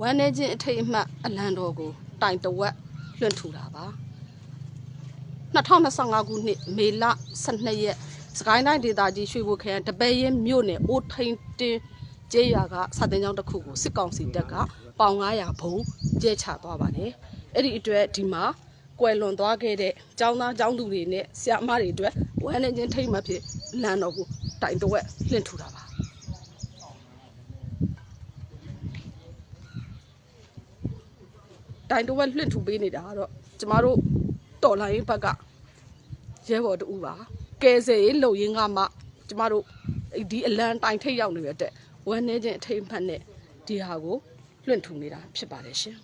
ဝမ်းနေခြင်းအထိတ်အမှတ်အလံတော်ကိုတိုင်တဝက်လွှင့်ထူတာပါ2025ခုနှစ်မေလ12ရက်စကိုင်းတိုင်းဒေသကြီးရွှေဘိုခရိုင်တပည့်ရင်မြို့နယ်အိုးထိန်တင်းကျေးရွာကစာတင်ကျောင်းတစ်ခုကိုစစ်ကောင်စီတပ်ကပေါင်900ဘုံကျဲချသွားပါတယ်အဲ့ဒီအတွက်ဒီမှာကွယ်လွန်သွားခဲ့တဲ့ကျောင်းသားကျောင်းသူတွေနဲ့ဆရာမတွေအတွက်ဝမ်းနေခြင်းထိတ်မှတ်ဖြစ်လမ်းတော်ကိုတိုင်တဝက်လွှင့်ထူတာပါ တိုင်တဝက်လွှင့်ထူပေးနေတာကတော့ကျမတို့တော်လိုင်းဘက်ကရဲဘော်တူပါကဲဆယ်ရေးလုံရင်းကမှကျမတို့ဒီအလံတိုင်ထိတ်ရောက်နေတဲ့အတွက်ဝမ်းနေခြင်းအထိတ်အမှတ်နဲ့ဒီဟာကိုလွှင့်ထူနေတာဖြစ်ပါတယ်ရှင်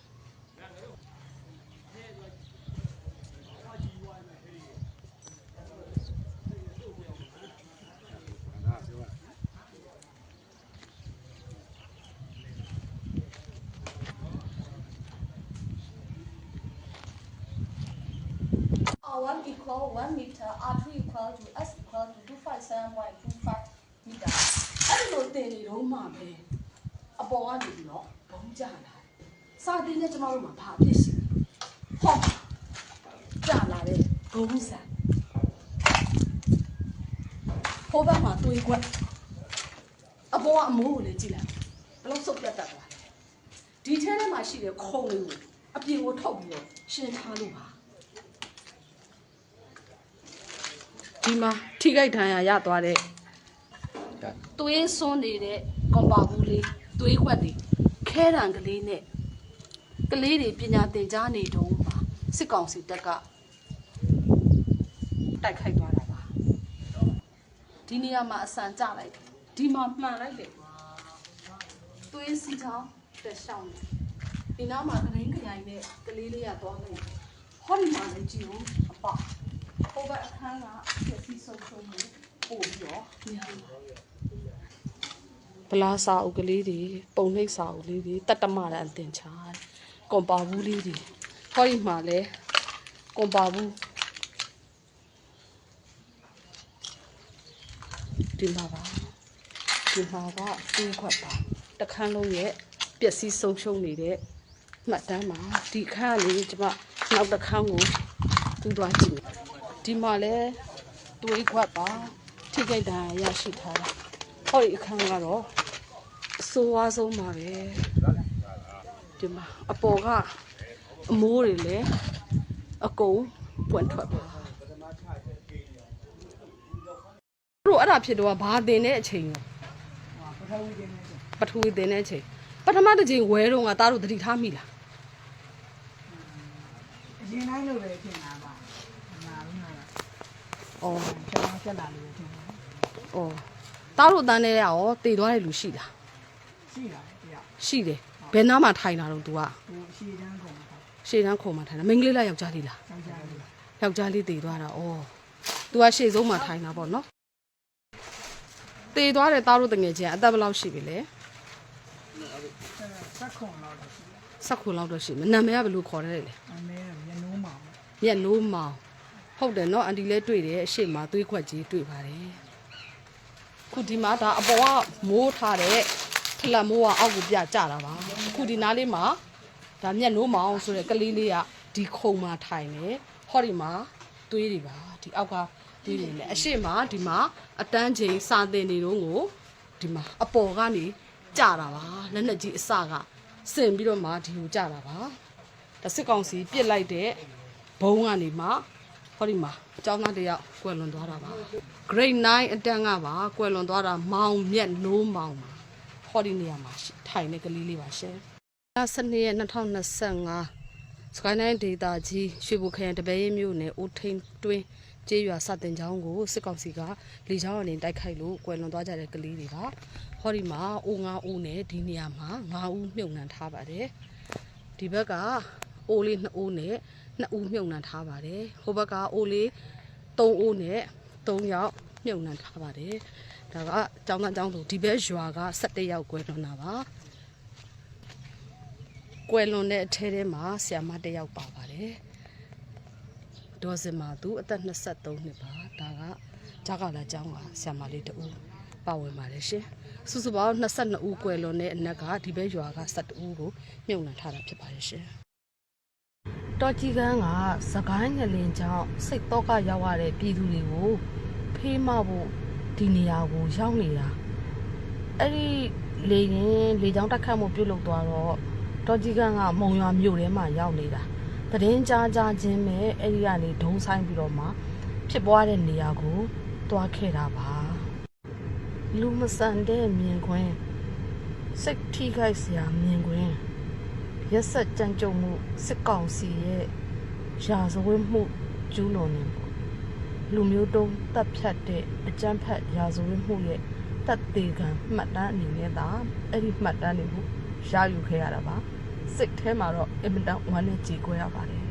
1 meter, R2 equal to S equal to 257.25 meter. အဲ့လိုတင်နေတော့မှပဲအပေါ်ကနေပြီးတော့ဘုံကြလာစာတင်နဲ့ကျမတို့မှာဘာဖြစ်ရှိလဲဟောကြလာတဲ့ဘုံစံဟိုဘက်မှာတွေးခွက်အပေါ်ကအမိုးကိုလည်းကြည့်လိုက်ဘယ်လောက်စုပ်ပြတ်တတ်သွားလဲဒီထဲထဲမှာရှိတဲ့ခုံလေးကိုအပြင်ကိုထုတ်ပြီးတော့ရှင်းထားလို့ပါ ဒီမှာထိခိုက်ဒဏ်ရာရသွားတဲ့သွေးစွန်းနေတဲ့ကွန်ပါဘူးလေးသွေးခွက်တွေခဲတံကလေးနဲ့ကလေးတွေပညာသင်ကြားနေတုန်းမှာစစ်ကောင်စီတပ်ကတိုက်ခိုက်သွားတာပါဒီနေရာမှာအဆန်ကျလိုက်တယ်ဒီမှာမှန်လိုက်တယ်သွေးစီချောင်းတက်ရှောင်းတယ်ဒီနားမှာကရင်းခရိုင်နဲ့ကလေးလေးကသွားခဲ့တယ်ဟောဒီမှာလည်းကြည့်ဦးအပ ဟိုဘက်အခန်းကဖြစ်ပြီးဆုံးဆုံးနေပို့ပြီးတော့နေရာမှာဗလာစာအုပ်ကလေးတွေပုံနှိပ်စာအုပ်လေးတွေတတ္တမရန်တင်ချာကွန်ပါဘူးလေးတွေဟောဒီမှာလဲကွန်ပါဘူးဒီမှာပါဒီမှာကတွေးခွက်ပါတခန်းလုံးရဲ့ပျက်စီးဆုံးရှုံးနေတဲ့မှတ်တမ်းမှာဒီခန်းကလေးကျမနောက်တစ်ခန်းကိုတူးသွားကြည့်မယ် ဒီမှာလဲတွေးခွက်ပါထိခိုက်ဒဏ်ရာရရှိထားတာဟောဒီအခန်းကတော့အဆိုးဝါးဆုံးပါပဲဒီမှာအပေါ်ကအမိုးတွေလည်းအကုန်ပွင့်ထွက်ပါတို့အဲ့ဒါဖြစ်တော့ဘာတင်တဲ့အချိန်ရောပထဝီတင်တဲ့အချိန်ပထမတစ်ချိန်ဝဲတော့ကတားတို့တတိထားမိလားအရင်တိုင်းလိုပဲဖြစ်နေတာပါမနာဘူးနာ ဩကျောင်းဆက်လာလို့ထင်တယ်ဩတားတို့တန်းနေရောတည်သွားတဲ့လူရှိလားရှိတာတရားရှိတယ်ဘယ်နားမှာထိုင်တာတော့ तू ကဟိုရှည်တန်းကုန်တာရှေ့တန်းခုံမှာထိုင်တာမိန်းကလေးလားယောက်ျားလေးလားကျောင်းကြလို့ယောက်ျားလေးတည်သွားတာဩ तू ကရှေ့ဆုံးမှာထိုင်တာပေါ့နော်တည်သွားတဲ့သားတို့တငယ်ချင်းကအသက်ဘယ်လောက်ရှိပြီလဲဆက်ခုံတော့ရှိတယ်ဆက်ခုလောက်တော့ရှိမယ်နာမည်ကဘယ်လိုခေါ်ရဲလဲအမဲမျက်နှိုးမှာမျက်နိုးမောင် ဟုတ်တယ်နော်အန်တီလဲတွေ့တယ်အရှိမသွေးခွက်ကြီးတွေ့ပါတယ်ခုဒီမှာဒါအပေါ်ကမိုးထားတဲ့ဖလက်မိုးကအောက်ကိုပြကျတာပါအခုဒီနားလေးမှာဒါမျက်နိုးမောင်ဆိုတဲ့ကလေးလေးကဒီခုံမှာထိုင်နေဟောဒီမှာသွေးတွေပါဒီအောက်ကသွေးတွေနဲ့အရှိမဒီမှာအတန်းချိန်စာသင်နေတော့ကိုဒီမှာအပေါ်ကနေကျတာပါလက်နဲ့ကြီးအစကစင်ပြီးတော့မှဒီကိုကျတာပါဒါစစ်ကောင်စီပြစ်လိုက်တဲ့ဘုံကနေမှ ဟောဒီမှာအကြောင်းသားတယောက်ကွယ်လွန်သွားတာပါ grade 9အတန်းကပါကွယ်လွန်သွားတာမောင်မြက်နိုးမောင်ပါဟောဒီနေရာမှာရှိထိုင်တဲ့ကလေးလေးပါရှင်လ12ရက်2025စကိုင်းတိုင်းဒေတာကြီးရွှေဘိုခရိုင်တပည့်ရင်းမြို့နယ်အိုထိန်တွင်းကျေးရွာစတင်ချောင်းကိုစစ်ကောင်စီကလေချောင်းအနေနဲ့တိုက်ခိုက်လို့ကွယ်လွန်သွားကြတဲ့ကလေးတွေပါဟောဒီမှာအိုငါအိုနဲ့ဒီနေရာမှာ9ဦးမြုပ်နှံထားပါတယ်ဒီဘက်က အိုးလေး2အိုးနဲ့2အိုးမြုံနှံထားပါတယ်ဟိုဘက်ကအိုးလေး3အိုးနဲ့3ယောက်မြုံနှံထားပါတယ်ဒါကចောင်းသားចောင်းသူဒီဘက်ရွာက17ယောက်ကွဲလွန်တာပါကွယ်လွန်တဲ့အထဲထဲမှာဆ iam မတယောက်ပါပါတယ်ဒေါ်စင်မာသူအသက်23နှစ်ပါဒါကဂျာကလာကျောင်းကဆ iam လေးတူပါဝင်ပါတယ်ရှင်စုစုပေါင်း22ဦးကွယ်လွန်တဲ့အနက်ကဒီဘက်ရွာက12ဦးကိုမြုံနှံထားတာဖြစ်ပါတယ်ရှင် တော်ကြီးကန်းကစကိုင်းငလင်ကြောင့်စိတ်တော့ကရောက်ရတဲ့ပြည်သူတွေကိုဖေးမဖို့ဒီနေရာကိုရောက်နေတာအဲ့ဒီလေရင်လေကြောင်းတက်ခတ်မှုပြုတ်လုသွားတော့တော်ကြီးကန်းကမုံရွာမြို့ထဲမှာရောက်နေတာသတင်းကြားကြားချင်းပဲအဲ့ဒီကနေဒုံဆိုင်ပြီးတော့မှဖြစ်ပွားတဲ့နေရာကိုတွားခဲ့တာပါလူမဆန်တဲ့မြင်ကွင်းစိတ်ထိခိုက်စရာမြင်ကွင်း ရက်ဆက်ကြမ်းကြုတ်မှုစစ်ကောင်စီရဲ့ရာဇဝတ်မှုကျူးလွန်နေပေါ့လူမျိုးတုံးတပ်ဖြတ်တဲ့အကြမ်းဖက်ရာဇဝတ်မှုရဲ့တပ်သေးကံမှတ်တမ်းအနေနဲ့ဒါအဲ့ဒီမှတ်တမ်းတွေကိုရယူခဲ့ရတာပါစိတ်ထဲမှာတော့အင်မတန်ဝမ်းနဲ့ကြေကွဲရပါတယ်